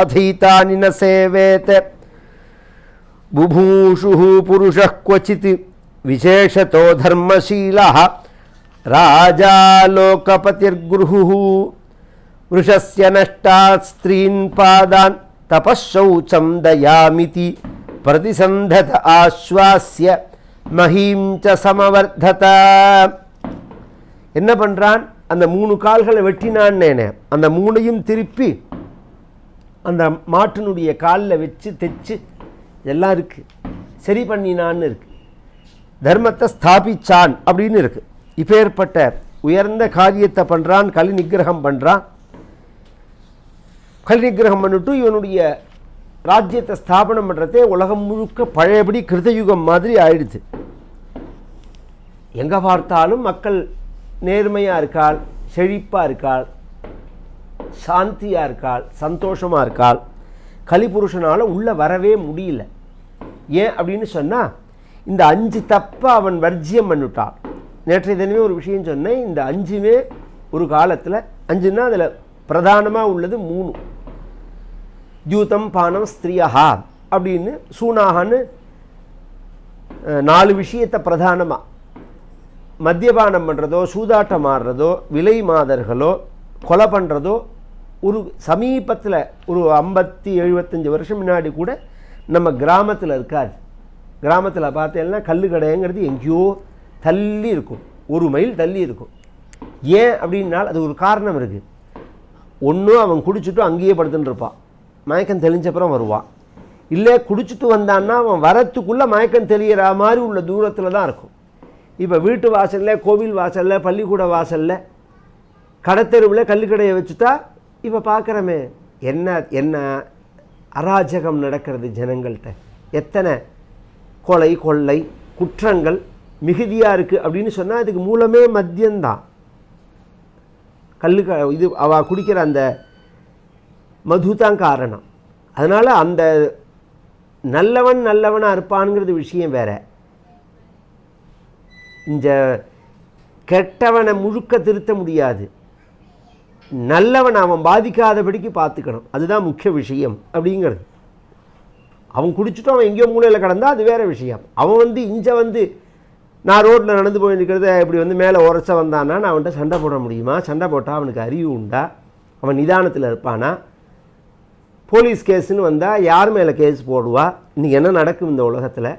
అధీతాని నేవేత్ బుభూషు పురుష క్వచిత్ విశేషతో ధర్మశీల రాజాలోకపతిర్గృహు వృషస్ నష్టా స్త్రీన్ పాదాన్ తపశౌచం దయామితి ప్రతిసంధత ఆశ్వాస్య మహీం చ సమవర్ధత என்ன பண்ணுறான் அந்த மூணு கால்களை வெட்டினான் நேனே. அந்த மூணையும் திருப்பி அந்த மாட்டினுடைய காலில் வச்சு தைச்சு எல்லாம் இருக்குது சரி பண்ணினான்னு இருக்குது தர்மத்தை ஸ்தாபிச்சான் அப்படின்னு இருக்கு. இப்பேற்பட்ட உயர்ந்த காரியத்தை பண்ணுறான் கலி நிகிரகம் பண்ணுறான் கலி நிகிரகம் பண்ணிட்டு இவனுடைய ராஜ்யத்தை ஸ்தாபனம் பண்ணுறதே உலகம் முழுக்க பழையபடி கிருதயுகம் மாதிரி ஆயிடுச்சு எங்கே பார்த்தாலும் மக்கள் நேர்மையாக இருக்காள் செழிப்பாக இருக்காள். சாந்தியாக இருக்காள் சந்தோஷமாக இருக்காள். கலிபுருஷனால் உள்ளே வரவே முடியல. ஏன் அப்படின்னு சொன்னால் இந்த அஞ்சு தப்பை அவன் வர்ஜியம் பண்ணிட்டான். நேற்றைய தினமே ஒரு விஷயம் சொன்னேன் இந்த அஞ்சுமே ஒரு காலத்தில் அஞ்சுன்னா அதில் பிரதானமாக உள்ளது மூணு. தியூதம் பானம் ஸ்திரியா அப்படின்னு சூனாகன்னு நாலு விஷயத்தை பிரதானமாக மத்தியபானம் பண்ணுறதோ சூதாட்டம் ஆடுறதோ விலை மாதர்களோ கொலை பண்ணுறதோ ஒரு சமீபத்தில் ஒரு ஐம்பத்தி எழுபத்தஞ்சு வருஷம் முன்னாடி கூட நம்ம கிராமத்தில் இருக்காது கிராமத்தில் பார்த்தேன்னா கல்லு கடைங்கிறது எங்கேயோ தள்ளி இருக்கும். ஒரு மைல் தள்ளி இருக்கும். ஏன் அப்படின்னால் அது ஒரு காரணம் இருக்குது ஒன்றும் அவன் குடிச்சிட்டு அங்கேயே படுத்துட்டு இருப்பான் மயக்கம் தெளிஞ்சப்புறம் வருவான். இல்லை குடிச்சிட்டு வந்தான்னா அவன் வரத்துக்குள்ளே மயக்கம் தெளிகிற மாதிரி உள்ள தூரத்தில் தான் இருக்கும். இப்போ வீட்டு வாசலில் கோவில் வாசலில் பள்ளிக்கூட வாசலில் கடத்தெருவில் கல்லுக்கடையை வச்சுட்டா இப்போ பார்க்குறோமே என்ன என்ன அராஜகம் நடக்கிறது ஜனங்கள்கிட்ட எத்தனை கொலை கொள்ளை குற்றங்கள் மிகுதியாக இருக்குது அப்படின்னு சொன்னால் இதுக்கு மூலமே மத்தியம்தான். க இது அவ குடிக்கிற அந்த மது தான் காரணம். அதனால் அந்த நல்லவன் நல்லவனாக இருப்பான்ங்கிறது விஷயம் வேற. இந்த கெட்டவனை முழுக்க திருத்த முடியாது. நல்லவன் அவன் பாதிக்காதபடிக்கு பார்த்துக்கணும். அதுதான் முக்கிய விஷயம் அப்படிங்கிறது. அவன் குடிச்சிட்டு அவன் எங்கேயோ மூலையில் கிடந்தா அது வேறு விஷயம். அவன் வந்து இங்கே வந்து நான் ரோட்டில் நடந்து போயிருக்கிறத இப்படி வந்து மேலே உரைச்ச வந்தானா நான் அவன்கிட்ட சண்டை போட முடியுமா? சண்டை போட்டால் அவனுக்கு அறிவு உண்டா? அவன் நிதானத்தில் இருப்பானா? போலீஸ் கேஸுன்னு வந்தால் யார் மேலே கேஸ் போடுவா? இன்றைக்கி என்ன நடக்கும் இந்த உலகத்தில்?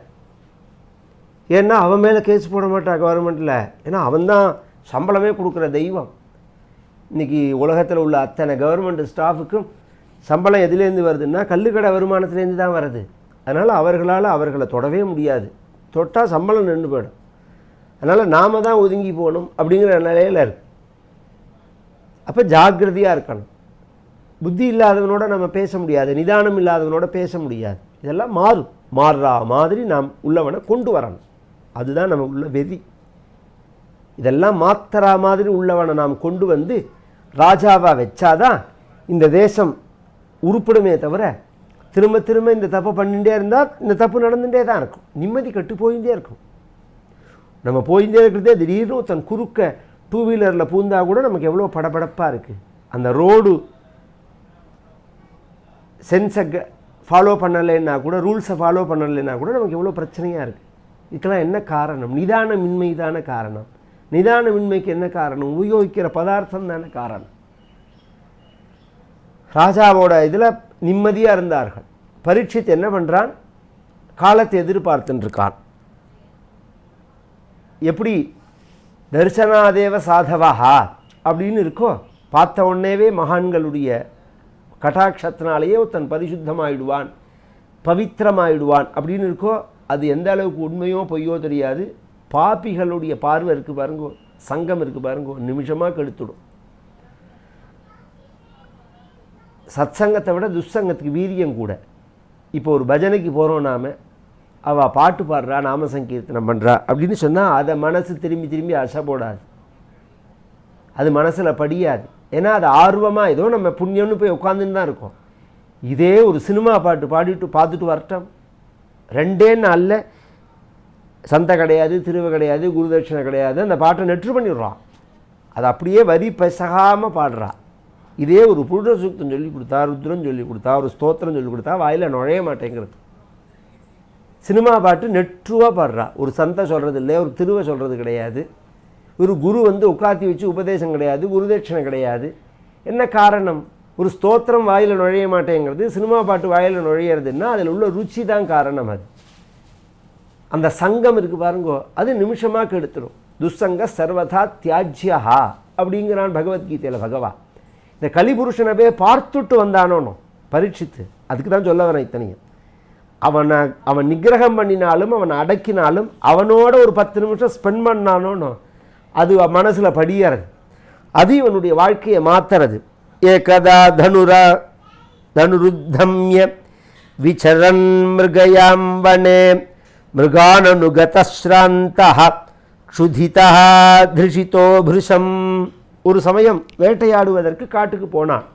ஏன்னா அவன் மேலே கேஸ் போட மாட்டான் கவர்மெண்ட்டில் ஏன்னா அவன் தான் சம்பளமே கொடுக்குற தெய்வம். இன்றைக்கி உலகத்தில் உள்ள அத்தனை கவர்மெண்ட் ஸ்டாஃபுக்கும் சம்பளம் எதுலேருந்து வருதுன்னா கல்லுக்கடை வருமானத்துலேருந்து தான் வருது. அதனால் அவர்களால் அவர்களை தொடவே முடியாது. தொட்டால் சம்பளம் நின்று போயிடும். அதனால் நாம தான் ஒதுங்கி போகணும் அப்படிங்கிற நிலையில் இருக்கு. அப்போ ஜாக்கிரதையாக இருக்கணும். புத்தி இல்லாதவனோட நம்ம பேச முடியாது. நிதானம் இல்லாதவனோட பேச முடியாது. இதெல்லாம் மாறும். மாறுறா மாதிரி நாம் உள்ளவனை கொண்டு வரணும். அதுதான் நம்ம உள்ள வெதி. இதெல்லாம் மாத்தரா மாதிரி உள்ளவனை நாம் கொண்டு வந்து ராஜாவாக வச்சாதான் இந்த தேசம் உருப்படுமே தவிர திரும்ப திரும்ப இந்த தப்பை பண்ணிகிட்டே இருந்தால் இந்த தப்பு நடந்துகிட்டே தான் இருக்கும். நிம்மதி கட்டு போயிட்டே இருக்கும். நம்ம போயிட்டே இருக்கிறதே திடீர்னு தன் குறுக்க டூ வீலரில் பூந்தா கூட நமக்கு எவ்வளோ படபடப்பாக இருக்குது அந்த ரோடு சென்ஸை ஃபாலோ பண்ணலைன்னா கூட ரூல்ஸை ஃபாலோ பண்ணலைன்னா கூட நமக்கு எவ்வளோ பிரச்சனையாக இருக்குது இதுக்கெல்லாம் என்ன காரணம்? நிதான மின்மைதான காரணம். நிதானமின்மைக்கு என்ன காரணம்? உபயோகிக்கிற பதார்த்தம் தானே காரணம். ராஜாவோட இதில் நிம்மதியாக இருந்தார்கள். பரீட்சித் என்ன பண்ணுறான் காலத்தை எதிர்பார்த்துருக்கான் எப்படி? தரிசனாதேவ சாதவாகா அப்படின்னு இருக்கோ பார்த்த உடனேவே மகான்களுடைய கட்டாட்சத்தினாலேயே தன் பரிசுத்தமாயிடுவான் பவித்திரமாயிடுவான் அப்படின்னு இருக்கோ அது எந்த அளவுக்கு உண்மையோ பொய்யோ தெரியாது. பாப்பிகளுடைய பார்வை இருக்குது பாருங்கோ சங்கம் இருக்குது பாருங்கோ நிமிஷமாக கெடுத்துடும். சத்சங்கத்தை விட துஸ்சங்கத்துக்கு வீரியம் கூட. இப்போ ஒரு பஜனைக்கு போகிறோம் நாம அவள் பாட்டு பாடுறா நாம சங்கீர்த்தனம் பண்ணுறா அப்படின்னு சொன்னால் அதை மனசு திரும்பி திரும்பி அசை போடாது. அது மனசில் படியாது. ஏன்னா அது ஆர்வமாக ஏதோ நம்ம புண்ணியம்னு போய் உட்காந்துன்னு தான் இருக்கோம். இதே ஒரு சினிமா பாட்டு பாடிட்டு பார்த்துட்டு வரட்டும். ரெண்டே நாளில் சந்தை கிடையாது திருவை கிடையாது குருதட்சணை கிடையாது அந்த பாட்டை நெற்று பண்ணிடுறான். அது அப்படியே வரி பெசகாமல் பாடுறா. இதே ஒரு புருட சூக்தம் சொல்லி கொடுத்தா ருத்ரம் சொல்லி கொடுத்தா ஒரு ஸ்தோத்திரம் சொல்லி கொடுத்தா வாயில் நுழைய மாட்டேங்கிறது. சினிமா பாட்டு நெற்றுவாக பாடுறா. ஒரு சந்தை சொல்கிறது இல்லை ஒரு திருவை சொல்கிறது கிடையாது. ஒரு குரு வந்து உட்காத்தி வச்சு உபதேசம் கிடையாது குருதட்சணை கிடையாது. என்ன காரணம்? ஒரு ஸ்தோத்திரம் வாயில் நுழைய மாட்டேங்கிறது. சினிமா பாட்டு வாயில் நுழையிறதுன்னா அதில் உள்ள ருச்சி தான் காரணம் அது. அந்த சங்கம் இருக்கு பாருங்கோ அது நிமிஷமாக கெடுத்துடும் துசங்க சர்வதா தியாஜ்யா அப்படிங்கிறான் பகவத்கீதையில் பகவா. இந்த கலிபுருஷனை போய் பார்த்துட்டு வந்தானோனோ பரீட்சித்து அதுக்கு தான் சொல்ல வரேன் இத்தனையும். அவனை அவன் நிகிரகம் பண்ணினாலும் அவனை அடக்கினாலும் அவனோட ஒரு பத்து நிமிஷம் ஸ்பெண்ட் பண்ணானோனோ அது மனசில் படியறது. அது இவனுடைய வாழ்க்கையை மாத்துறது. ஏகதா தனுரா தனுருத்தம்ய விசரன் மிருகயாம்பனே மிருகானனுகதஸ்ராந்தா க்ஷுதிதா திருஷிதோ பிருஷம் ஒரு சமயம் வேட்டையாடுவதற்கு காட்டுக்கு போனான்.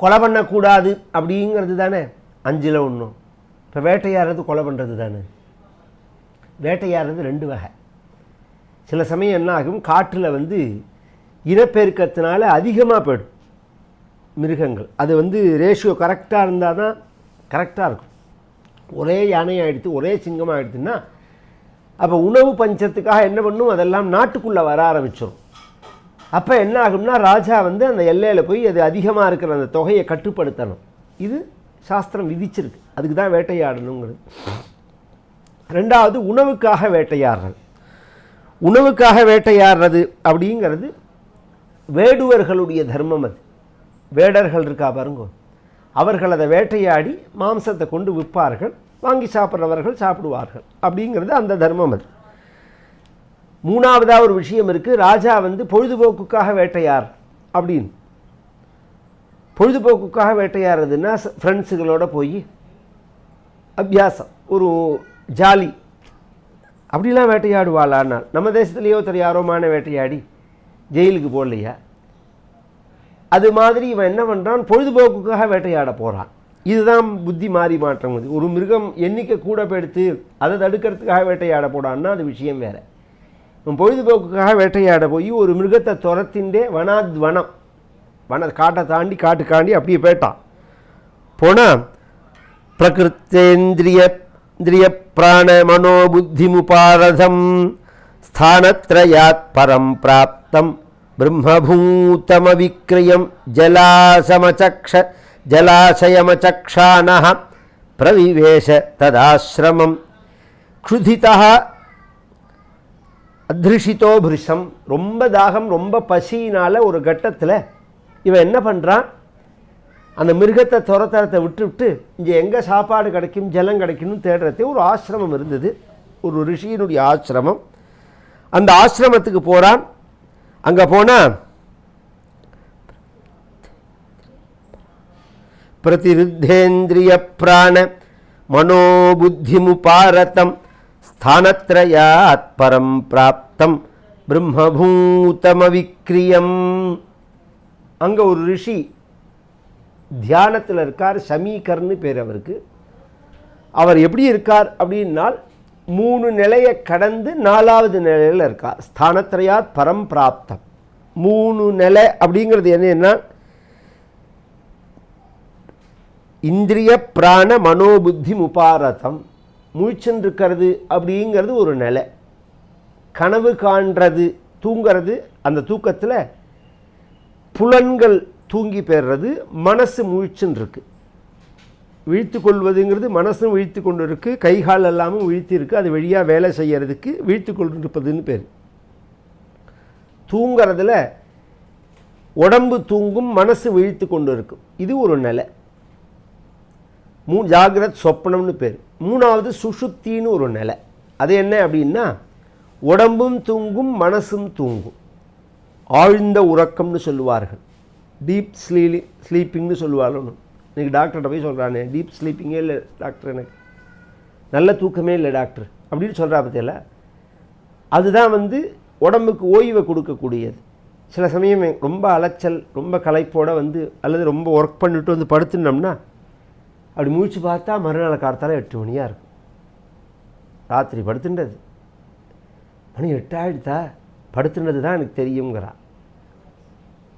கொலை பண்ணக்கூடாது அப்படிங்கிறது தானே? அஞ்சில் ஒன்றும் இப்போ வேட்டையாடுறது கொலை பண்ணுறது தானே வேட்டையாடுறது ரெண்டு வகை. சில சமயம் என்ன ஆகும் காற்றில் வந்து இனப்பெருக்கத்தினால அதிகமாக போயிடும் மிருகங்கள். அது வந்து ரேஷியோ கரெக்டாக இருந்தால் தான் கரெக்டாக இருக்கும். ஒரே யானையாக எடுத்து ஒரே சிங்கமாக எடுத்துன்னா அப்போ உணவு பஞ்சத்துக்காக என்ன பண்ணும்? அதெல்லாம் நாட்டுக்குள்ளே வர ஆரம்பிச்சிடும் அப்போ என்ன ஆகும்னா ராஜா வந்து அந்த எல்லையில் போய் அது அதிகமாக இருக்கிற அந்த தொகையை கட்டுப்படுத்தணும். இது சாஸ்திரம் விதிச்சிருக்கு. அதுக்கு தான் வேட்டையாடணுங்கிறது. ரெண்டாவது உணவுக்காக வேட்டையாடுறது. உணவுக்காக வேட்டையாடுறது அப்படிங்கிறது வேடுவர்களுடைய தர்மம் அது. வேடர்கள் இருக்கா பாருங்க. அவர்கள் அதை வேட்டையாடி மாம்சத்தை கொண்டு விற்பார்கள் வாங்கி சாப்பிட்றவர்கள் சாப்பிடுவார்கள் அப்படிங்கிறது அந்த தர்மம் அது. மூணாவதாக ஒரு விஷயம் இருக்குது ராஜா வந்து பொழுதுபோக்குக்காக வேட்டையார் அப்படின்னு. பொழுதுபோக்குக்காக வேட்டையாடுறதுன்னா ஃப்ரெண்ட்ஸுகளோட போய் அபியாசம் ஒரு ஜாலி அப்படிலாம் வேட்டையாடுவாளானால் நம்ம தேசத்துலேயோ ஒருத்தர் யாரோமான வேட்டையாடி ஜெயிலுக்கு போடலையா அது மாதிரி இவன் என்ன பண்ணுறான் பொழுதுபோக்குக்காக வேட்டையாட போகிறான் இதுதான் புத்தி மாறி மாற்றம். அது ஒரு மிருகம் எண்ணிக்கை கூட பெடுத்து அதை தடுக்கிறதுக்காக வேட்டையாட போடான்னா அது விஷயம் வேறு. இவன் பொழுதுபோக்குக்காக வேட்டையாட போய் ஒரு மிருகத்தை துரத்தின்றே வனாத் வனம் வன காட்டை தாண்டி காட்டுக்காண்டி அப்படியே போயிட்டான். போனால் பிரகிருத்தேந்திரிய இந்திரிய பிராண மனோபுத்திமுபாரதம் ஸ்தானத்ரயாத் பரம் பிராப்தம் பிரம்மபூத்தமவிக்ரியம் ஜலாசமச்சக்ஷ ஜலாசயமச்சக்ஷான பிரவிவேஷ ததாசிரமம். க்ஷுதிதா அதிருஷிதோ ரொம்ப தாகம் ரொம்ப பசியினால் ஒரு கட்டத்தில் இவன் என்ன பண்ணுறான் அந்த மிருகத்தை துரத்தரத்தை விட்டு விட்டு இங்கே எங்கே சாப்பாடு கிடைக்கும் ஜலம் கிடைக்கும்னு தேடுறதே ஒரு ஆசிரமம் இருந்தது. ஒரு ரிஷியினுடைய ஆசிரமம். அந்த ஆசிரமத்துக்கு போகிறான் அங்கே போனால் பிரதிருத்தேந்திரிய பிராண மனோபுத்திமுபாரதம் ஸ்தானத்ரயாத் பரம் பிராப்தம் பிரம்மபூதமவிக்ரியம் அங்கே ஒரு ரிஷி தியானத்தில் இருக்கார் சமீகர்னு பேர் அவருக்கு. அவர் எப்படி இருக்கார் அப்படின்னால் மூணு நிலையை கடந்து நாலாவது நிலையில் இருக்கார். ஸ்தானத்திரையார் பரம் பிராப்தம். மூணு நிலை அப்படிங்கிறது என்னன்னா இந்திரிய பிராண மனோபுத்தி முபாரதம். முழிச்சென்றிருக்கிறது அப்படிங்கிறது ஒரு நிலை. கனவு காண்றது தூங்கிறது அந்த தூக்கத்தில் புலன்கள் தூங்கி பெறுறது மனசு முழிச்சுன்னு இருக்கு விழித்து கொள்வதுங்கிறது மனசும் விழித்து கொண்டு இருக்கு கைகால் எல்லாமும் விழித்து இருக்கு அது வழியாக வேலை செய்யறதுக்கு விழித்து கொண்டிருப்பதுன்னு பேர். தூங்கிறதுல உடம்பு தூங்கும் மனசு விழித்து கொண்டு இருக்கும் இது ஒரு நிலை. மூ ஜாகிரத் சொப்பனம்னு பேர். மூணாவது சுஷுப்தின்னு ஒரு நிலை. அது என்ன அப்படின்னா உடம்பும் தூங்கும் மனசும் தூங்கும். ஆழ்ந்த உறக்கம்னு சொல்லுவார்கள். டீப் ஸ்லீலி ஸ்லீப்பிங்னு சொல்லுவாங்க இன்றைக்கி டாக்டர்கிட்ட போய் சொல்கிறானே டீப் ஸ்லீப்பிங்கே இல்லை டாக்டர் எனக்கு. நல்ல தூக்கமே இல்லை டாக்டர் அப்படின்னு சொல்கிறா பற்றியில அதுதான் வந்து உடம்புக்கு ஓய்வை கொடுக்கக்கூடியது. சில சமயம் ரொம்ப அலைச்சல் ரொம்ப களைப்போடு வந்து அல்லது ரொம்ப ஒர்க் பண்ணிட்டு வந்து படுத்துனோம்னா அப்படி முழிச்சு பார்த்தா மறுநாள் காலத்தால் எட்டு மணியாக இருக்கும். ராத்திரி படுத்துன்றது. மணி எட்டாயிடுதா படுத்துனது தான் எனக்கு தெரியுங்கிறான்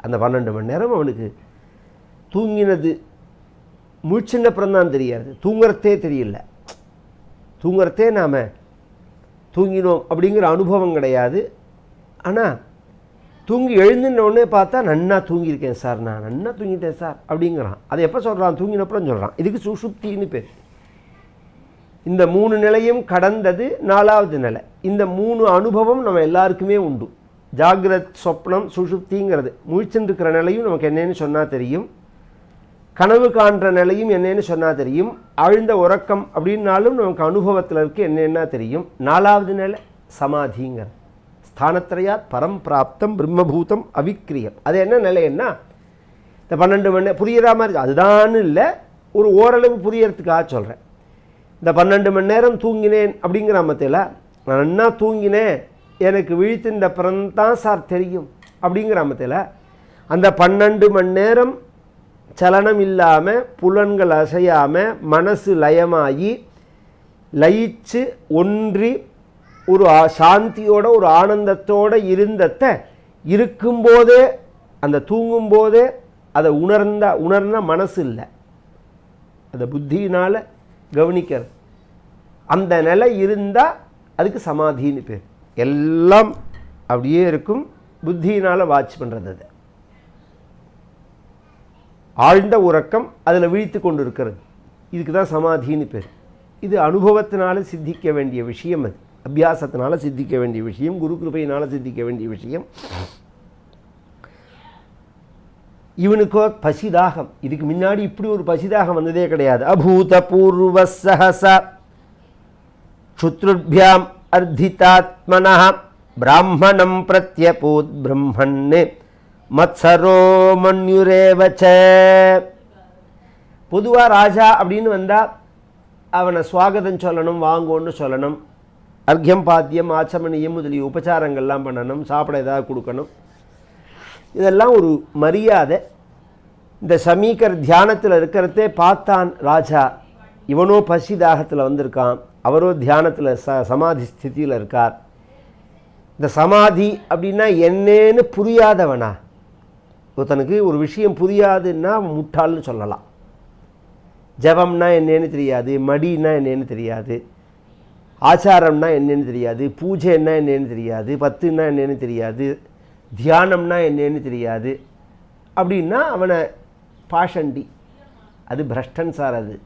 அந்த பன்னெண்டு மணி நேரம் அவனுக்கு தூங்கினது. முழிச்சின அப்புறம் தான் தெரியாது. தூங்குறதே தெரியல. தூங்குறதே நாம் தூங்கினோம் அப்படிங்கிற அனுபவம் கிடையாது. ஆனால் தூங்கி எழுந்துன உடனே பார்த்தா நன்னா தூங்கியிருக்கேன் சார் நான் நன்னா தூங்கிட்டேன் சார் அப்படிங்கிறான். அதை எப்போ சொல்கிறான் தூங்கினப்புறம் சொல்கிறான் இதுக்கு சுசுப்தின்னு பேர். இந்த மூணு நிலையும் கடந்தது நாலாவது நிலை. இந்த மூணு அனுபவம் நம்ம எல்லாருக்குமே உண்டு. ஜாகிரத் சொப்னம் சுஷுப்திங்கிறது முழிச்சுருக்கிற நிலையும் நமக்கு என்னன்னு சொன்னால் தெரியும். கனவு காண்ற நிலையும் என்னன்னு சொன்னால் தெரியும். ஆழ்ந்த உறக்கம் அப்படின்னாலும் நமக்கு அனுபவத்தில் இருக்க என்னென்னா தெரியும். நாலாவது நிலை சமாதிங்கிறது. ஸ்தானத்திரையா பரம் பிராப்தம் பிரம்மபூதம் அவிக்கிரியம் அது என்ன நிலைன்னா இந்த பன்னெண்டு மணி நேரம் புரியுற மாதிரி அதுதான் இல்லை ஒரு ஓரளவு புரியறதுக்காக சொல்கிறேன் இந்த பன்னெண்டு மணி நேரம் தூங்கினேன் அப்படிங்கிற மத்தியில் நான் என்ன தூங்கினேன்? எனக்கு விழித்திருந்த தான் சார் தெரியும். அப்படிங்கிற மத்தியில் அந்த பன்னெண்டு மணி நேரம் சலனம் இல்லாமல் புலன்கள் அசையாமல் மனசு லயமாகி லயிச்சு ஒன்றி ஒரு சாந்தியோட ஒரு ஆனந்தத்தோட இருந்தத இருக்கும்போதே அந்த தூங்கும்போதே அதை உணர்ந்த உணர்ந்த மனசு இல்லை. அதை புத்தியினால் கவனிக்கிறது. அந்த நிலை இருந்தால் அதுக்கு சமாதின்னு பேர். எல்லாம் அப்படியே இருக்கும். புத்தியினால் வாட்ச் பண்ணுறது அது. ஆழ்ந்த உறக்கம் அதில் விழித்து கொண்டு இருக்கிறது இதுக்கு தான் சமாதின்னு பேர். இது அனுபவத்தினால சித்திக்க வேண்டிய விஷயம் அது. அபியாசத்தினால சித்திக்க வேண்டிய விஷயம். குரு கிருபையினால் சித்திக்க வேண்டிய விஷயம். இவனுக்கோ பசிதாகம். இதுக்கு முன்னாடி இப்படி ஒரு பசிதாகம் வந்ததே கிடையாது. அபூத பூர்வ சஹச. சுத்ருபியாம் அர்த்திதாத்மன பிராமணம் பிரத்யபூத் பிரம்மன் மத்சரோ மண்யுரேவச்ச பொதுவாக ராஜா அப்படின்னு வந்தால் அவனை சுவாகதம் சொல்லணும் வாங்கோன்னு சொல்லணும். அர்க்கியம் பாத்தியம் ஆச்சமணியம் முதலிய உபச்சாரங்கள்லாம் பண்ணணும் சாப்பிட ஏதாவது கொடுக்கணும். இதெல்லாம் ஒரு மரியாதை. இந்த சமீகர் தியானத்தில் இருக்கிறதே பார்த்தான் ராஜா. இவனோ பசி தாகத்தில் வந்திருக்கான். அவரோ தியானத்தில் ச சமாதி ஸ்திதியில் இருக்கார். இந்த சமாதி அப்படின்னா என்னன்னு புரியாதவனா? ஒருத்தனுக்கு ஒரு விஷயம் புரியாதுன்னா முட்டாள்னு சொல்லலாம். ஜபம்னா என்னன்னு தெரியாது மடின்னா என்னன்னு தெரியாது ஆச்சாரம்னா என்னன்னு தெரியாது பூஜைன்னா என்னன்னு தெரியாது பத்துன்னா என்னன்னு தெரியாது தியானம்னா என்னன்னு தெரியாது. அப்படின்னா அவனை பாஷண்டி. அது பிரஷ்டன் சார் அது.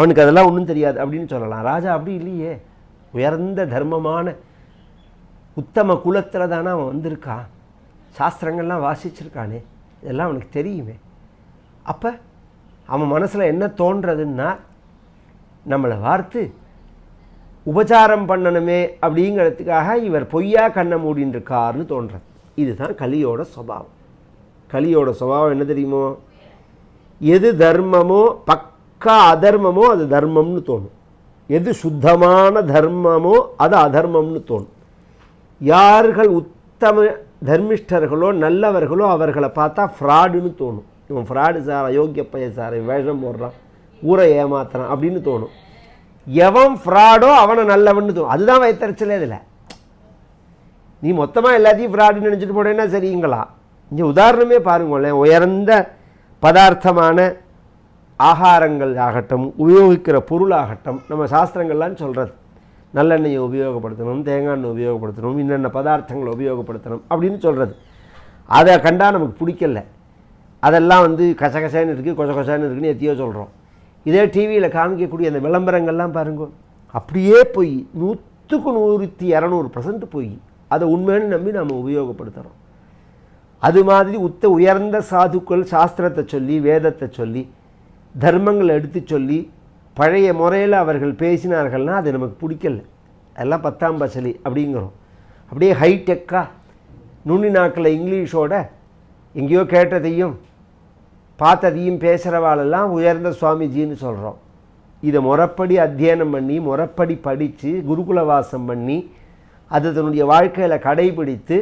அவனுக்கு அதெல்லாம் ஒன்றும் தெரியாது அப்படின்னு சொல்லலாம். ராஜா அப்படி இல்லையே. உயர்ந்த தர்மமான உத்தம குலத்தில் தானே அவன் வந்திருக்கான். சாஸ்திரங்கள்லாம் வாசிச்சிருக்கானே. இதெல்லாம் அவனுக்கு தெரியுமே. அப்போ அவன் மனசில் என்ன தோன்றதுன்னா நம்மளை வார்த்து உபச்சாரம் பண்ணணுமே அப்படிங்கிறதுக்காக இவர் பொய்யா கண்ணை மூடின்னு இருக்காருன்னு தோன்றது. இதுதான் கலியோட சுபாவம். கலியோட சுபாவம் என்ன தெரியுமோ? எது தர்மமோ பக் பக்கா அதர்மமோ அது தர்மம்னு தோணும். எது சுத்தமான தர்மமோ அது அதர்மம்னு தோணும். யார்கள் உத்தம தர்மிஷ்டர்களோ நல்லவர்களோ அவர்களை பார்த்தா ஃப்ராடுன்னு தோணும். இவன் ஃப்ராடு சார் அயோக்கிய பையன் சார் வேஷம் போடுறான் ஊரை ஏமாத்துறான் அப்படின்னு தோணும். எவன் ஃப்ராடோ அவனை நல்லவன்னு தோணும். அதுதான் வயத்தறிச்சலே இதில். நீ மொத்தமாக எல்லாத்தையும் ஃப்ராடுன்னு நினச்சிட்டு போனேன்னா சரிங்களா? இங்கே உதாரணமே பாருங்களேன் உயர்ந்த பதார்த்தமான ஆகாரங்கள் ஆகட்டும் உபயோகிக்கிற பொருளாகட்டும் நம்ம சாஸ்திரங்கள்லாம் சொல்கிறது நல்லெண்ணெயை உபயோகப்படுத்தணும் தேங்காய் எண்ணெய் உபயோகப்படுத்தணும் இன்னென்ன பதார்த்தங்களை உபயோகப்படுத்தணும் அப்படின்னு சொல்கிறது அதை கண்டால் நமக்கு பிடிக்கல. அதெல்லாம் வந்து கசகசன்னு இருக்குது கொச கொசன்னு இருக்குன்னு எத்தியோ சொல்கிறோம் இதே டிவியில் காமிக்கக்கூடிய அந்த விளம்பரங்கள்லாம் பாருங்க அப்படியே போய் நூற்றுக்கு நூறுத்தி இரநூறு பர்சன்ட் போய் அதை உண்மைன்னு நம்பி நம்ம உபயோகப்படுத்துகிறோம் அது மாதிரி உத்த உயர்ந்த சாதுக்கள் சாஸ்திரத்தை சொல்லி வேதத்தை சொல்லி தர்மங்களை எடுத்து சொல்லி பழைய முறையில் அவர்கள் பேசினார்கள்னா அது நமக்கு பிடிக்கல. எல்லாம் பத்தாம் பசலி அப்படிங்கிறோம். அப்படியே ஹைடெக்காக நுண்ணி நாக்கில் இங்கிலீஷோட எங்கேயோ கேட்டதையும் பார்த்ததையும் பேசுகிறவாளெல்லாம் உயர்ந்த சுவாமிஜின்னு சொல்கிறோம் இதை முறப்படி அத்தியனம் பண்ணி முறப்படி படித்து குருகுல வாசம் பண்ணி அது தன்னுடைய வாழ்க்கையில் கடைபிடித்து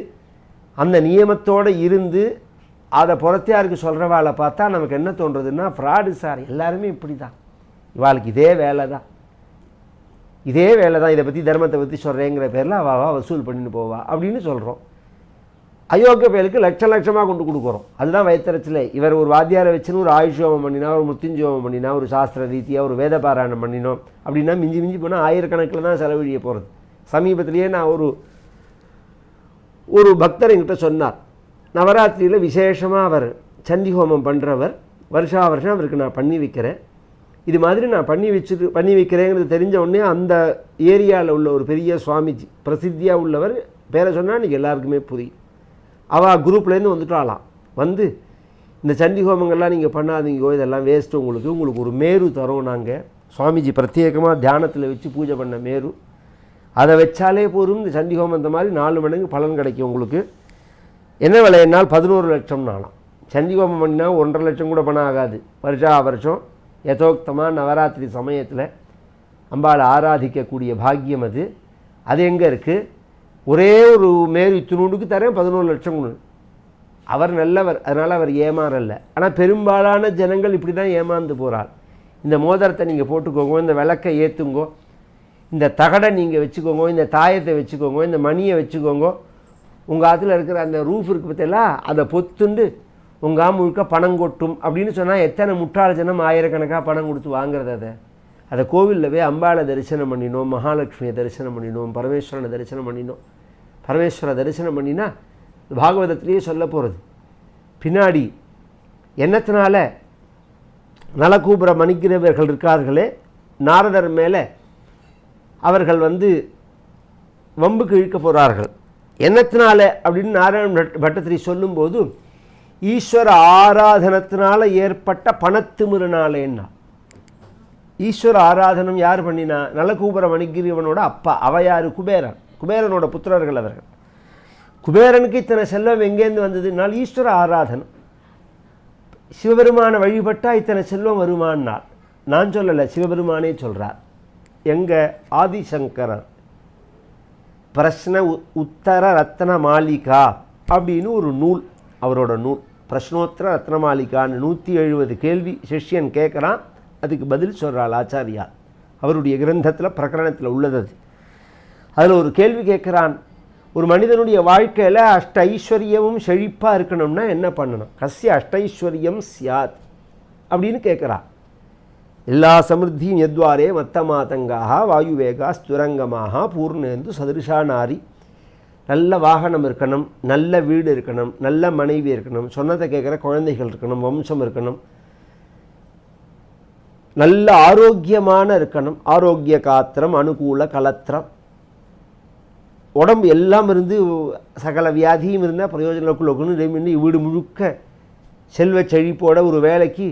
அந்த நியமத்தோடு இருந்து அதை புறத்தியாருக்கு சொல்கிறவாளை பார்த்தா நமக்கு என்ன தோன்றதுன்னா ஃப்ராடு சார் எல்லாருமே இப்படி தான் இவாளுக்கு இதே வேலை தான் இதே வேலை தான் இதை பற்றி தர்மத்தை பற்றி சொல்கிறேங்கிற பேரில் அவள் அவள் வசூல் பண்ணிட்டு போவா அப்படின்னு சொல்கிறோம் அயோக்கிய பயலுக்கு லட்ச லட்சமாக கொண்டு கொடுக்குறோம். அதுதான் வயத்தரச்சில் இவர் ஒரு வாத்தியாரை வச்சுன்னு ஒரு ஆயுஷோமம் பண்ணினா ஒரு முத்திஞ்சோமம் பண்ணினா ஒரு சாஸ்திர ரீதியாக ஒரு வேத பாராயணம் பண்ணினோம் அப்படின்னா மிஞ்சி மிஞ்சி போனால் ஆயிரக்கணக்கில் தான் செலவழிய போகிறது சமீபத்திலேயே நான் ஒரு ஒரு பக்தர் என்கிட்ட சொன்னார். நவராத்திரியில் விசேஷமாக அவர் சண்டி ஹோமம் பண்ணுறவர் வருஷா வருஷம் அவருக்கு நான் பண்ணி வைக்கிறேன். இது மாதிரி நான் பண்ணி வச்சுட்டு பண்ணி வைக்கிறேங்கிறது தெரிஞ்ச உடனே அந்த ஏரியாவில் உள்ள ஒரு பெரிய சுவாமிஜி பிரசித்தியாக உள்ளவர். பேரை சொன்னால் இன்றைக்கி எல்லாருக்குமே புரியும். அவள் குரூப்லேருந்து வந்துட்டாளாம் வந்து இந்த சண்டி ஹோமங்கள்லாம் நீங்கள் பண்ணாதீங்கோ இதெல்லாம் வேஸ்ட்டு உங்களுக்கு. உங்களுக்கு ஒரு மேரு தரோம் நாங்கள் சுவாமிஜி பிரத்யேகமாக தியானத்தில் வச்சு பூஜை பண்ண மேரு. அதை வச்சாலே போதும். இந்த சண்டி ஹோமம் இந்த மாதிரி நாலு மடங்கு பலன் கிடைக்கும் உங்களுக்கு. என்ன விலையினால் பதினோரு லட்சம் நாளாம் சண்டி பண்ணினா ஒன்றரை லட்சம் கூட பணம் ஆகாது. வருஷா வருஷம் யதோக்தமாக நவராத்திரி சமயத்தில் அம்பாளை ஆராதிக்கக்கூடிய பாக்கியம் அது. அது எங்கே இருக்குது ஒரே ஒரு மேரி துணுண்டுக்கு தரேன் பதினோரு லட்சம் கொடு அவர் நல்லவர் அதனால் அவர் ஏமாறல ஆனால் பெரும்பாலான ஜனங்கள் இப்படி தான் ஏமாந்து போகிறாள் இந்த மோதிரத்தை நீங்கள் போட்டுக்கோங்க இந்த விளக்கை ஏற்றுங்கோ இந்த தகடை நீங்கள் வச்சுக்கோங்க இந்த தாயத்தை வச்சுக்கோங்க இந்த மணியை வச்சுக்கோங்க. உங்கள் ஆற்றுல இருக்கிற அந்த ரூஃப் இருக்குது பார்த்தீங்களா? அதை பொத்துண்டு உங்கள் ஆ முழுக்க பணம் கொட்டும் அப்படின்னு சொன்னால் எத்தனை முட்டாள ஜனம் ஆயிரக்கணக்காக பணம் கொடுத்து வாங்குறது அதை? அதை கோவிலில் போய் அம்பாளை தரிசனம் பண்ணினோம் மகாலட்சுமியை தரிசனம் பண்ணினோம் பரமேஸ்வரனை தரிசனம் பண்ணினோம். பரமேஸ்வர தரிசனம் பண்ணினா பாகவதத்திலேயே சொல்ல போகிறது பின்னாடி என்னத்தினால நலகூபுர மணிக்கிறவர்கள் இருக்கார்களே நாரதர் மேலே அவர்கள் வந்து வம்புக்கு இழுக்க போகிறார்கள் என்னத்தினால அப்படின்னு நாராயண பட்டத்திரி சொல்லும்போது ஈஸ்வர ஆராதனத்தினால ஏற்பட்ட பணத்திமிருனாலேன்னா. ஈஸ்வர ஆராதனம் யார் பண்ணினா நலகூபர மணிகிரியவனோட அப்பா அவ யார்? குபேரன். குபேரனோட புத்திரர்கள் அவர்கள். குபேரனுக்கு இத்தனை செல்வம் எங்கேருந்து வந்ததுனால் ஈஸ்வர ஆராதனம். சிவபெருமானை வழிபட்டால் இத்தனை செல்வம் வருமானால். நான் சொல்லலை சிவபெருமானே சொல்கிறார் எங்கள் ஆதிசங்கரன் பிரஷ்ன உ- உத்தர ரத்ன மாளிகா அப்படின்னு ஒரு நூல் அவரோட நூல். பிரஷ்னோத்தர ரத்ன மாளிகான்னு நூற்றி எழுபது கேள்வி சிஷ்யன் கேட்குறான் அதுக்கு பதில் சொல்கிறாள் ஆச்சாரியா அவருடைய கிரந்தத்தில் பிரகரணத்தில் உள்ளது அது. அதில் ஒரு கேள்வி கேட்குறான் ஒரு மனிதனுடைய வாழ்க்கையில் அஷ்ட ஐஸ்வர்யமும் செழிப்பாக இருக்கணும்னா என்ன பண்ணணும்? கசிய அஷ்டைஸ்வர்யம் சியாத் அப்படின்னு கேட்குறான் எல்லா சமிருத்தியும் எத்வாரே மத்தமாதங்காக வாயுவேகா ஸ்துரங்கமாக பூர்ணேந்து சதுருஷா நாரி. நல்ல வாகனம் இருக்கணும் நல்ல வீடு இருக்கணும் நல்ல மனைவி இருக்கணும் சொன்னதை கேட்குற குழந்தைகள் இருக்கணும் வம்சம் இருக்கணும். நல்ல ஆரோக்கியமான இருக்கணும் ஆரோக்கிய காத்திரம் அனுகூல கலத்திரம். உடம்பு எல்லாம் இருந்து சகல வியாதியும் இருந்தால் பிரயோஜனக்குள்ளே வீடு முழுக்க செல்வ செழிப்போட ஒரு வேலைக்கு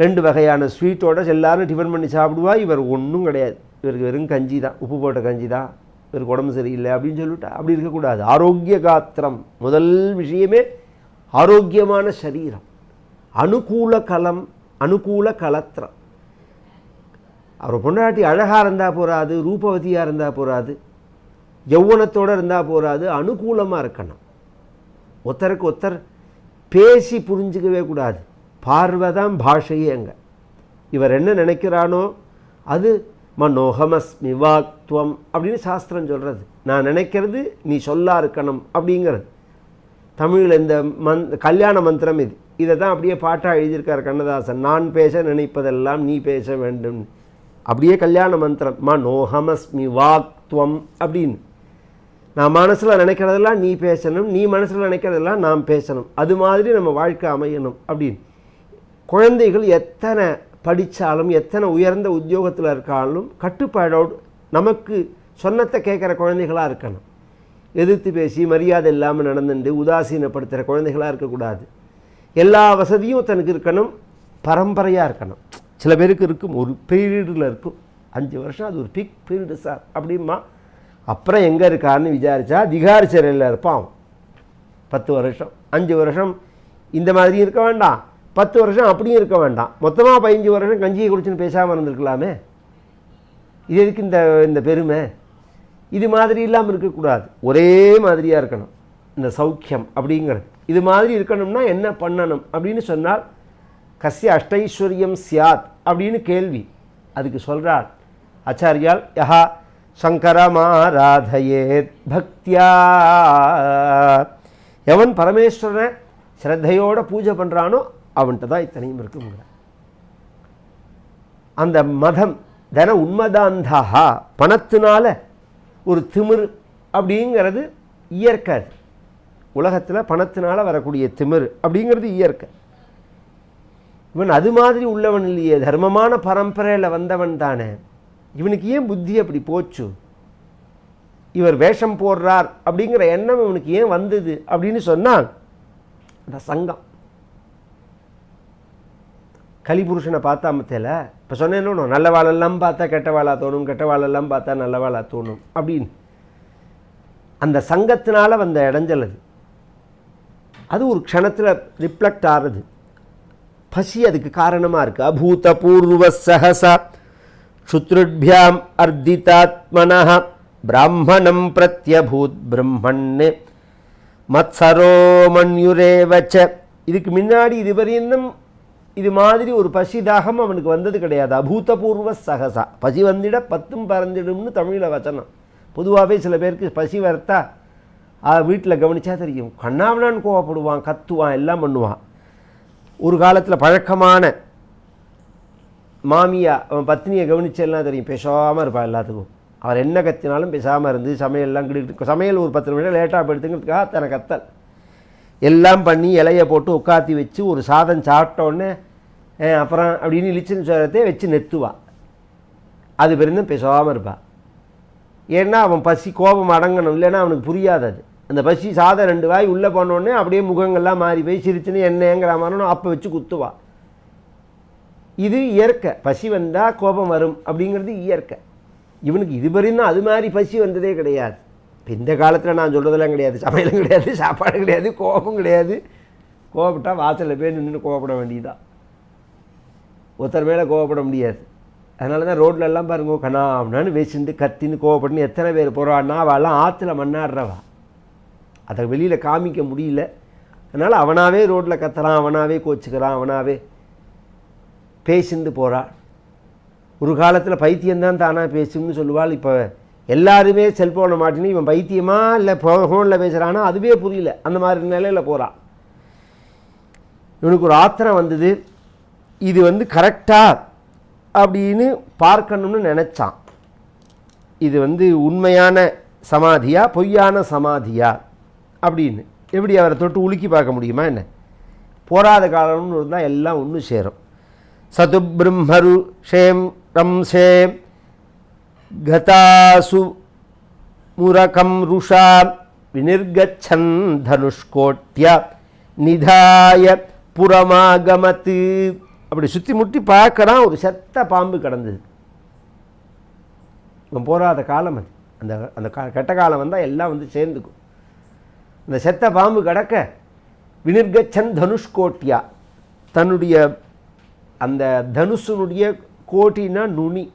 ரெண்டு வகையான ஸ்வீட்டோட எல்லாரும் டிஃபன் பண்ணி சாப்பிடுவா. இவர் ஒன்றும் கிடையாது. இவருக்கு வெறும் கஞ்சி தான். உப்பு போட்ட கஞ்சி தான். இவருக்கு உடம்பு சரியில்லை அப்படின்னு சொல்லிவிட்டா அப்படி இருக்கக்கூடாது. ஆரோக்கிய காத்திரம். முதல் விஷயமே ஆரோக்கியமான சரீரம். அனுகூல கலம் அனுகூல கலத்திரம். அவர் பொண்டாட்டி அழகாக இருந்தால் போகாது ரூபவதியாக இருந்தால் போகாது யௌவனத்தோடு இருந்தால் போகாது அனுகூலமாக இருக்கணும். ஒருத்தருக்கு ஒருத்தர் பேசி புரிஞ்சுக்கவே கூடாது. பார்வதாம் பாஷையே அங்கே. இவர் என்ன நினைக்கிறானோ அது மனோகமஸ்மி வாக்துவம் அப்படின்னு சாஸ்திரம் சொல்கிறது நான் நினைக்கிறது நீ சொல்லா இருக்கணும் அப்படிங்கிறது. தமிழில் இந்த மந் கல்யாண மந்திரம் இது. இதை தான் அப்படியே பாட்டாக எழுதியிருக்கார் கண்ணதாசன். நான் பேச நினைப்பதெல்லாம் நீ பேச வேண்டும். அப்படியே கல்யாண மந்திரம். மனோகமஸ்மி வாக்துவம் அப்படின்னு. நான் மனசில் நினைக்கிறதெல்லாம் நீ பேசணும். நீ மனசில் நினைக்கிறதெல்லாம் நான் பேசணும். அது மாதிரி நம்ம வாழ்க்கை அமையணும் அப்படின்னு. குழந்தைகள் எத்தனை படித்தாலும் எத்தனை உயர்ந்த உத்தியோகத்தில் இருக்காலும் கட்டுப்பாடோடு நமக்கு சொன்னத்தை கேட்குற குழந்தைகளாக இருக்கணும். எதிர்த்து பேசி மரியாதை இல்லாமல் நடந்துட்டு உதாசீனப்படுத்துகிற குழந்தைகளாக இருக்கக்கூடாது. எல்லா வசதியும் தனக்கு இருக்கணும் பரம்பரையாக இருக்கணும். சில பேருக்கு இருக்கும் ஒரு பீரியடில் இருக்கும். அஞ்சு வருஷம் அது ஒரு பிக் பீரியடு சார் அப்படிமா அப்புறம் எங்கே இருக்காருன்னு விசாரித்தா திகார் சிறையில் இருப்பான் பத்து வருஷம் அஞ்சு வருஷம் இந்த மாதிரி இருக்க வேண்டாம். பத்து வருஷம் அப்படியும் இருக்க வேண்டாம். மொத்தமாக பதினஞ்சு வருஷம் கஞ்சியை குடிச்சுன்னு பேசாமல் இருந்திருக்கலாமே? இது எதுக்கு இந்த இந்த பெருமை? இது மாதிரி இல்லாமல் இருக்கக்கூடாது. ஒரே மாதிரியாக இருக்கணும். இந்த சௌக்கியம் அப்படிங்கிறது. இது மாதிரி இருக்கணும்னா என்ன பண்ணணும் அப்படின்னு சொன்னால் கசிய அஷ்டைஸ்வரியம் சியாத் அப்படின்னு கேள்வி. அதுக்கு சொல்கிறார் ஆச்சாரியால் யஹா சங்கரமாராதயேத் பக்தியா. எவன் பரமேஸ்வரனை ஸ்ரத்தையோடு பூஜை பண்ணுறானோ அவன்கிட்ட தான் இத்தனையும் இருக்குங்கிற அந்த மதம் தன உண்மதாந்தா பணத்தினால ஒரு திமிர் அப்படிங்கிறது இயற்கை உலகத்தில் பணத்தினால வரக்கூடிய திமிர் அப்படிங்கிறது இயற்கை. இவன் அது மாதிரி உள்ளவன் இல்லையே தர்மமான பரம்பரையில் வந்தவன் தானே. இவனுக்கு ஏன் புத்தி அப்படி போச்சு? இவர் வேஷம் போடுறார் அப்படிங்கிற எண்ணம் இவனுக்கு ஏன் வந்தது அப்படின்னு சொன்னால் அந்த சங்கம். கலிபுருஷனை பார்த்தா மத்தியில் இப்போ சொன்னேன்னு நல்ல வாழெல்லாம் பார்த்தா கெட்ட வாழா தோணும் கெட்ட வாழெல்லாம் பார்த்தா நல்ல வாழா தோணும் அப்படின்னு. அந்த சங்கத்தினால வந்த இடைஞ்சல் அது. அது ஒரு க்ஷணத்தில் ரிஃப்ளெக்ட் ஆறுது பசி அதுக்கு காரணமாக இருக்குது அபூத பூர்வ சகசா சுத்ருட்பியாம் அர்த்திதாத்மன பிராமணம் பிரத்யபூத் பிரம்மண்ணே மத்சரோமன்யுரேவச்ச. இதுக்கு முன்னாடி இதுவரையும் இது மாதிரி ஒரு பசி தாகம் அவனுக்கு வந்தது கிடையாது. அபூதபூர்வ சகசா. பசி வந்திட பத்தும் பறந்துடும்னு தமிழில் வச்சனம். பொதுவாகவே சில பேருக்கு பசி வரத்தா வீட்டில் கவனித்தா தெரியும். கண்ணாவனான்னு கோவப்படுவான் கத்துவான் எல்லாம் பண்ணுவான். ஒரு காலத்தில் பழக்கமான மாமியா அவன் பத்னியை கவனிச்செல்லாம் தெரியும். பேசாமல் இருப்பான் எல்லாத்துக்கும். அவர் என்ன கத்தினாலும் பேசாமல் இருந்து சமையல்லாம் கிட்டு சமையல் ஒரு பத்து நிமிடம் லேட்டாக போயிடுத்துங்கிறதுக்காக தன கத்தல். எல்லாம் பண்ணி இலையை போட்டு உட்காத்தி வச்சு ஒரு சாதம் சாப்பிட்டோன்னே அப்புறம் அப்படின்னு இழிச்சுன்னு சொல்கிறதே வச்சு நெத்துவா. அது பெருந்தும் பேசாமல் இருப்பாள் ஏன்னா அவன் பசி கோபம் அடங்கணும். இல்லைன்னா அவனுக்கு புரியாது அது. அந்த பசி சாதம் ரெண்டு வாய் உள்ளே போனோடனே அப்படியே முகங்கள்லாம் மாறி போய் சிரிச்சுன்னு என்னங்கிற மாதிரி அப்போ வச்சு குத்துவா. இது இயற்கை. பசி வந்தால் கோபம் வரும் அப்படிங்கிறது இயற்கை. இவனுக்கு இது இதுவரையும் அது மாதிரி பசி வந்ததே கிடையாது. இப்போ இந்த காலத்தில் நான் சொல்கிறதெல்லாம் கிடையாது. சமையலும் கிடையாது சாப்பாடு கிடையாது கோபம் கிடையாது. கோபப்பட்டால் வாசலில் போய் நின்று கோவப்பட வேண்டியதுதான். ஒருத்தர் மேலே கோவப்பட முடியாது. அதனால தான் ரோட்டில் எல்லாம் பாருங்க கண்ணா அப்படின்னு வச்சுட்டு கத்தின்னு கோவப்பட்டுன்னு எத்தனை பேர் போகிறான்னா அவெல்லாம் ஆற்றுல மண்ணாடுறவா. அதை வெளியில் காமிக்க முடியல. அதனால் அவனாகவே ரோட்டில் கத்துறான் அவனாகவே கோச்சுக்கிறான் அவனாகவே பேசிந்து போகிறான் ஒரு காலத்தில் பைத்தியம்தான் தானாக பேசும்னு சொல்லுவாள். இப்போ எல்லாருமே செல்ஃபோனை மாட்டினு இவன் பைத்தியமா இல்லை ஃபோனில் பேசுகிறானா அதுவே புரியல. அந்த மாதிரி நிலையில் போகிறான் இவனுக்கு ஒரு ஆத்திரம் வந்தது. இது வந்து கரெக்டாக அப்படின்னு பார்க்கணும்னு நினச்சான். இது வந்து உண்மையான சமாதியா பொய்யான சமாதியா அப்படின்னு. எப்படி அவரை தொட்டு உலுக்கி பார்க்க முடியுமா என்ன? போராத காலம்னு இருந்தால் எல்லாம் ஒன்று சேரும். சது பிரம்மரு ஷேம் ரம்சே கதாசு முரகம் ருஷா வினிர்கச்சன் தனுஷ்கோட்டிய நிதாய புறமாகமத்து அப்படி சுற்றி முட்டி பார்க்கறான் ஒரு செத்த பாம்பு கிடந்தது. இவன் போராத காலம் அது. அந்த அந்த கா கெட்ட காலம் வந்தால் எல்லாம் வந்து சேர்ந்துக்கும். அந்த செத்த பாம்பு கிடக்க வினிர்கச்சன் தனுஷ்கோட்டியா. தன்னுடைய அந்த தனுஷனுடைய கோட்டினா நுனி.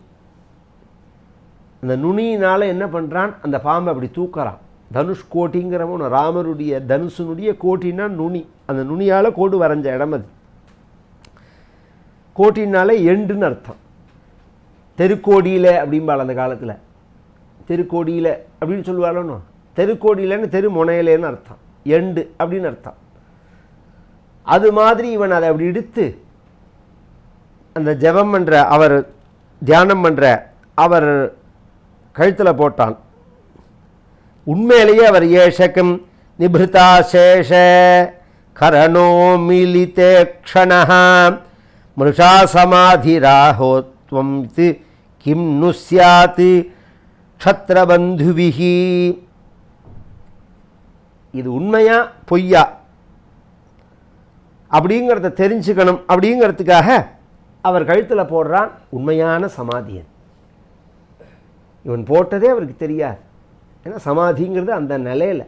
அந்த நுனியினால் என்ன பண்ணுறான் அந்த பாம்பை அப்படி தூக்குறான். தனுஷ் கோட்டிங்கிறவன் ராமருடைய தனுஷனுடைய கோட்டின்னா நுனி. அந்த நுனியால் கோடு வரைஞ்ச இடம் அது. கோட்டினால எண்டுன்னு அர்த்தம். தெருக்கோடியில் அப்படிம்பாள் அந்த காலத்தில். தெருக்கோடியில் அப்படின்னு சொல்லுவாளோ தெருக்கோடியிலன்னு தெரு முனையிலேன்னு அர்த்தம். எண்டு அப்படின்னு அர்த்தம். அது மாதிரி இவன் அதை அப்படி எடுத்து அந்த ஜெபம் பண்ணுற அவர் தியானம் பண்ணுற அவர் கழுத்தில் போட்டான். உண்மையிலேயே அவர் ஏஷகம் நிபிருதா சேஷ கரணோ மிலிதே க்ஷணா மிருஷா சமாதிராஹோத்வம் இது கிம் நு சாத்து க்ஷத்ரபந்துவிஹி. இது உண்மையா பொய்யா? அப்படிங்கிறத தெரிஞ்சுக்கணும். அப்படிங்கிறதுக்காக அவர் கழுத்தில் போடுறான் உண்மையான சமாதியன். இவன் போட்டதே அவருக்கு தெரியாது. ஏன்னா சமாதிங்கிறது அந்த நிலையில்.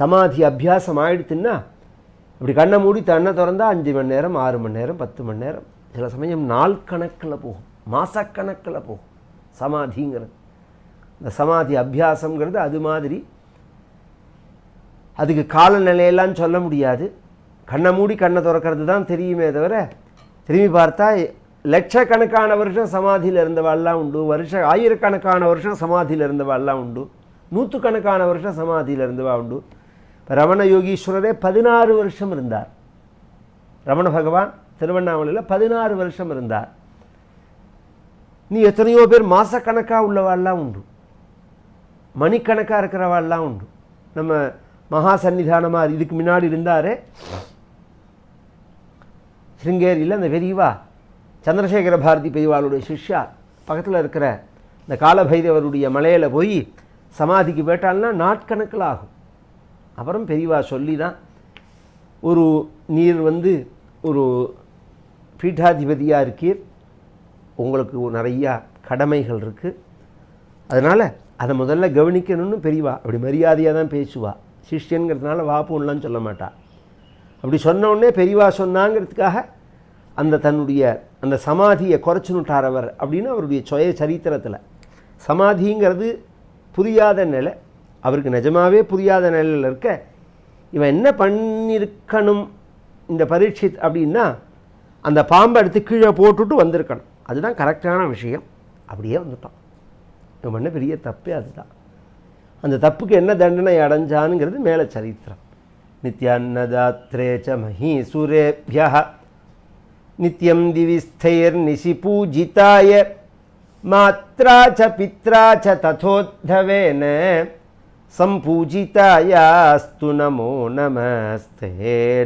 சமாதி அபியாசம் ஆயிடுத்துன்னா இப்படி கண்ணை மூடி தன்னை திறந்தால் அஞ்சு மணி நேரம் ஆறு மணி நேரம் பத்து மணி நேரம். சில சமயம் நாள் கணக்கில் போகும். மாதக்கணக்கில் போகும். சமாதிங்கிறது. இந்த சமாதி அபியாசங்கிறது அது மாதிரி. அதுக்கு காலநிலையெல்லாம் சொல்ல முடியாது. கண்ணை மூடி கண்ணை திறக்கிறது தான் தெரியுமே தவிர திரும்பி பார்த்தா லட்சக்கணக்கான வருஷம் சமாதியில் இருந்தவாள்லாம் உண்டு. வருஷம் ஆயிரக்கணக்கான வருஷம் சமாதியில் இருந்தவாள்லாம் உண்டு. நூற்றுக்கணக்கான வருஷம் சமாதியில் இருந்தவா உண்டு. ரமண யோகீஸ்வரரே பதினாறு வருஷம் இருந்தார். ரமண பகவான் திருவண்ணாமலையில் பதினாறு வருஷம் இருந்தார். நீ எத்தனையோ பேர் மாதக்கணக்காக உள்ளவாள்லாம் உண்டு. மணிக்கணக்காக இருக்கிறவாள்லாம் உண்டு. நம்ம மகா சன்னிதானமாக இதுக்கு முன்னாடி இருந்தாரே. சிருங்கேரியில் அந்த வெறிவா சந்திரசேகர பாரதி பெரியவாளுடைய சிஷ்யா பக்கத்தில் இருக்கிற இந்த காலபைரவருடைய மலையில் போய் சமாதிக்கு போயிட்டால்னா நாட்கணக்கில் ஆகும் அப்புறம் பெரியவா சொல்லி தான் ஒரு நீர் வந்து ஒரு பீட்டாதிபதியாக இருக்கீர் உங்களுக்கு நிறையா கடமைகள் இருக்குது அதனால் அதை முதல்ல கவனிக்கணும்னு பெரியவா அப்படி மரியாதையாக தான் பேசுவா. சிஷ்யனுங்கிறதுனால வாப்புன்னெலாம் சொல்ல மாட்டா. அப்படி சொன்ன உடனே பெரியவா சொன்னாங்கிறதுக்காக அந்த தன்னுடைய அந்த சமாதியை குறைச்சுனுட்டார் அவர் அப்படின்னு அவருடைய சுய சரித்திரத்தில். சமாதிங்கிறது புரியாத நிலை. அவருக்கு நிஜமாவே புரியாத நிலையில் இருக்க இவன் என்ன பண்ணியிருக்கணும் இந்த பரீட்சித் அப்படின்னா அந்த பாம்பை எடுத்து கீழே போட்டுட்டு வந்திருக்கணும். அதுதான் கரெக்டான விஷயம். அப்படியே வந்துட்டான். இவன் பண்ண பெரிய தப்பே அதுதான். அந்த தப்புக்கு என்ன தண்டனை அடைஞ்சானுங்கிறது மேலே சரித்திரம். நித்யான்னதாத்ரே ச மஹீசுரேபியா నిత్యం దివిస్థైర్నిశి పూజితాయ మాత్రా చ పిత్రా చ తథోద్ధవేన సంపూజితాయాస్తు నమో నమస్తే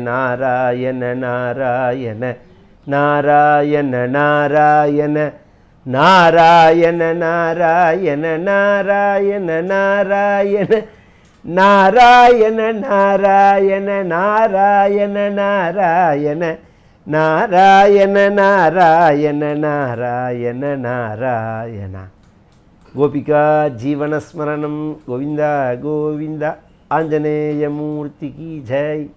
నారాయణ నారాయణ నారాయణ నారాయణ నారాయణ నారాయణ నారాయణ నారాయణ నారాయణ నారాయణ నారాయణ నారాయణ నారాయణ నారాయణ నారాయణ నారాయణ. గోపికా జీవనస్మరణం గోవింద గోవింద ఆంజనేయమూర్తికి జై.